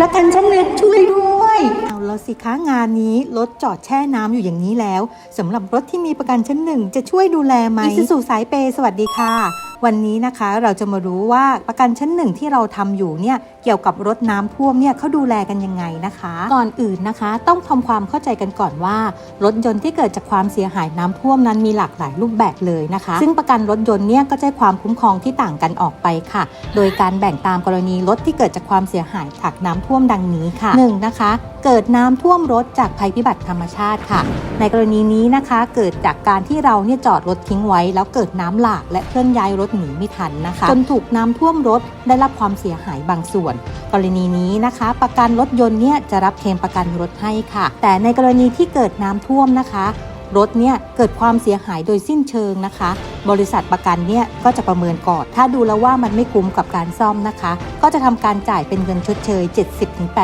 ประกันชั้นหนึ่งช่วยด้วย เอาแล้วสิคะงานนี้รถจอดแช่น้ำอยู่อย่างนี้แล้วสำหรับรถที่มีประกันชั้นหนึ่งจะช่วยดูแลไหมอิสุสุสายเปย์สวัสดีค่ะ วันนี้นะคะเราจะมารู้ว่าประกันชั้นหนึ่งที่เราทำอยู่เนี่ยเกี่ยวกับรถน้ำท่วมเนี่ยเขาดูแลกันยังไงนะคะ ก่อนอื่นนะคะ ต้องทำความเข้าใจกันก่อนว่า รถยนต์ที่เกิดจากความเสียหายน้ำท่วมนั้นมีหลากหลายรูปแบบเลยนะคะ ซึ่งประกันรถยนต์เนี่ยก็จะให้ความคุ้มครองที่ต่างกันออกไปค่ะ โดยการแบ่งตามกรณีรถที่เกิดจากความเสียหายจากน้ำท่วมดังนี้ค่ะ 1. นะคะเกิดน้ำท่วมรถจากภัยพิบัติธรรมชาติค่ะ ในกรณีนี้นะคะเกิดจากการที่เราเนี่ยจอดรถทิ้งไว้ แล้วเกิดน้ำหลากและเคลื่อนย้ายรถหนีไม่ทันนะคะ จนถูกน้ำท่วมรถได้รับความเสียหายบางส่วน กรณีนี้นะคะ ประกันรถยนต์เนี่ยจะรับเคลมประกันรถให้ค่ะ แต่ในกรณีที่เกิดน้ำท่วมนะคะรถเนี่ยเกิดความเสียหายโดยสิ้นเชิงนะคะ บริษัทประกันเนี่ยก็จะประเมินก่อน ถ้าดูแล้วว่ามันไม่คุ้มกับการซ่อมนะคะ ก็จะทำการจ่ายเป็นเงินชดเชย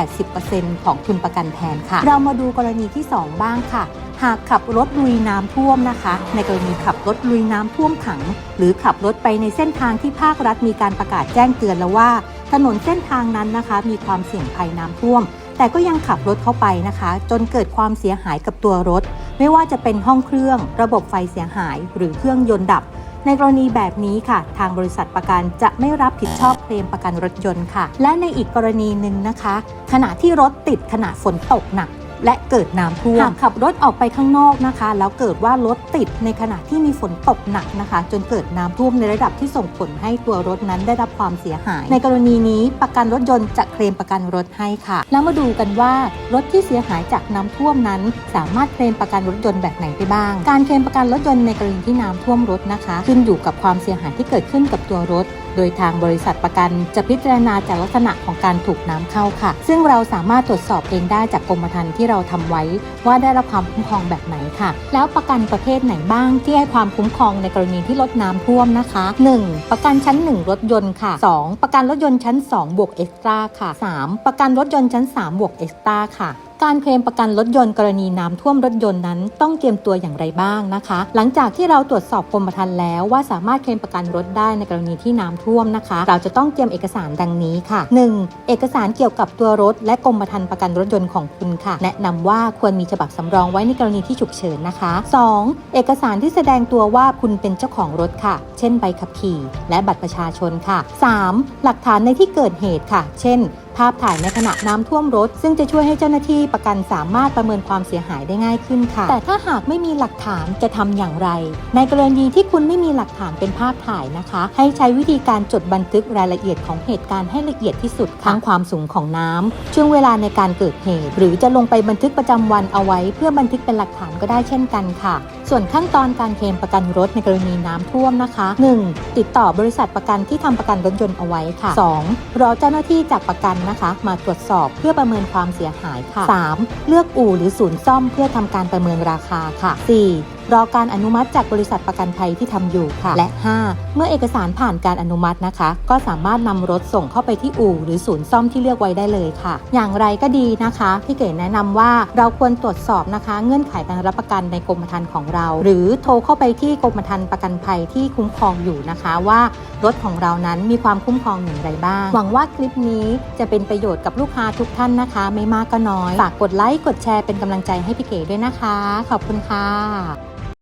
70-80%ของทุนประกันแทนค่ะ เรามาดูกรณีที่ 2 บ้างค่ะ หากขับรถลุยน้ำท่วมนะคะ ในกรณีขับรถลุยน้ำท่วมขัง หรือขับรถไปในเส้นทางที่ภาครัฐมีการประกาศแจ้งเตือนแล้วว่า ถนนเส้นทางนั้นนะคะ มีความเสี่ยงภัยน้ำท่วม แต่ก็ยังขับรถเข้าไปนะคะ จนเกิดความเสียหายกับตัวรถ ไม่ว่าจะเป็นห้องเครื่อง ระบบไฟเสียหาย หรือเครื่องยนต์ดับ ในกรณีแบบนี้ค่ะ ทางบริษัทประกันจะไม่รับผิดชอบเคลมประกันรถยนต์ค่ะ และในอีกกรณีหนึ่งนะคะ ขณะที่รถติดขณะฝนตกหนัก และเกิดน้ำท่วมหากขับรถออกไปข้างนอกนะคะ แล้วเกิดว่ารถติดในขณะที่มีฝนตกหนักนะคะ จนเกิดน้ำท่วมในระดับที่ส่งผลให้ตัวรถนั้นได้รับความเสียหาย ในกรณีนี้ประกันรถยนต์จะเคลมประกันรถให้ค่ะ แล้วมาดูกันว่ารถที่เสียหายจากน้ำท่วมนั้น สามารถเคลมประกันรถยนต์แบบไหนได้บ้าง การเคลมประกันรถยนต์ในกรณีที่น้ำท่วมรถนะคะ ขึ้นอยู่กับความเสียหายที่เกิดขึ้นกับตัวรถโดยทางบริษัทประกันจะพิจารณาจากลักษณะของการถูกน้ำเข้าค่ะ ซึ่งเราสามารถตรวจสอบเองได้จากกรมธรรม์ที่เราทำไว้ ว่าได้รับความคุ้มครองแบบไหนค่ะ แล้วประกันประเภทไหนบ้างที่ให้ความคุ้มครองในกรณีที่รถน้ำท่วมนะคะ 1. ประกันชั้น 1 รถยนต์ค่ะ 2. ประกันรถยนต์ชั้น 2 บวกเอ็กซ์ตร้าค่ะ 3. ประกันรถยนต์ชั้น 3 บวกเอ็กซ์ตร้าค่ะ การเคลมประกันรถยนต์กรณีน้ำท่วมรถยนต์นั้นต้องเตรียมตัวอย่างไรบ้างนะคะ หลังจากที่เราตรวจสอบกรมธรรม์แล้วว่าสามารถเคลมประกันรถได้ในกรณีที่น้ำท่วมนะคะ เราจะต้องเตรียมเอกสารดังนี้ค่ะ 1. เอกสารเกี่ยวกับตัวรถ และกรมธรรม์ประกันรถยนต์ของคุณค่ะ แนะนำว่าควรมีฉบับสำรองไว้ในกรณีที่ฉุกเฉินนะคะ 2. เอกสารที่แสดงตัวว่าคุณเป็นเจ้าของรถค่ะ เช่นใบขับขี่ และบัตรประชาชนค่ะ 3. หลักฐานในที่เกิดเหตุค่ะ เช่นภาพถ่ายในขณะน้ำท่วมรถ ซึ่งจะช่วยให้เจ้าหน้าที่ประกันสามารถประเมินความเสียหายได้ง่ายขึ้นค่ะ แต่ถ้าหากไม่มีหลักฐานจะทำอย่างไร ในกรณีที่คุณไม่มีหลักฐานเป็นภาพถ่ายนะคะ ให้ใช้วิธีการจดบันทึกรายละเอียดของเหตุการณ์ให้ละเอียดที่สุดทั้งความสูงของน้ำช่วงเวลาในการเกิดเหตุ หรือจะลงไปบันทึกประจำวันเอาไว้ เพื่อบันทึกเป็นหลักฐานก็ได้เช่นกันค่ะ ส่วนขั้นตอนการเคลมประกันรถในกรณีน้ำท่วมนะคะ 1. ติดต่อบริษัทประกันที่ทำประกันรถยนต์เอาไว้ค่ะ 2. รอเจ้าหน้าที่จากประกันนะคะ มาตรวจสอบเพื่อประเมินความเสียหายค่ะ 3. เลือกอู่หรือศูนย์ซ่อมเพื่อทำการประเมินราคาค่ะ 4. รอการอนุมัติจากบริษัทประกันภัยที่ทำอยู่ค่ะ และ 5. เมื่อเอกสารผ่านการอนุมัตินะคะ ก็สามารถนำรถส่งเข้าไปที่อู่หรือศูนย์ซ่อมที่เลือกไว้ได้เลยค่ะ อย่างไรก็ดีนะคะพี่เก๋แนะนำว่าเราควรตรวจสอบนะคะ เงื่อนไขการรับประกันในกรมธรรม์ของเรา หรือโทรเข้าไปที่กรมธรรม์ประกันภัยที่คุ้มครองอยู่นะคะว่ารถของเรานั้นมีความคุ้มครองอย่างไรบ้าง หวังว่าคลิปนี้จะเป็นประโยชน์กับลูกค้าทุกท่านนะคะ ไม่มากก็น้อย ฝากกดไลค์ กดแชร์เป็นกำลังใจให้พี่เก๋ด้วยนะคะ ขอบคุณค่ะ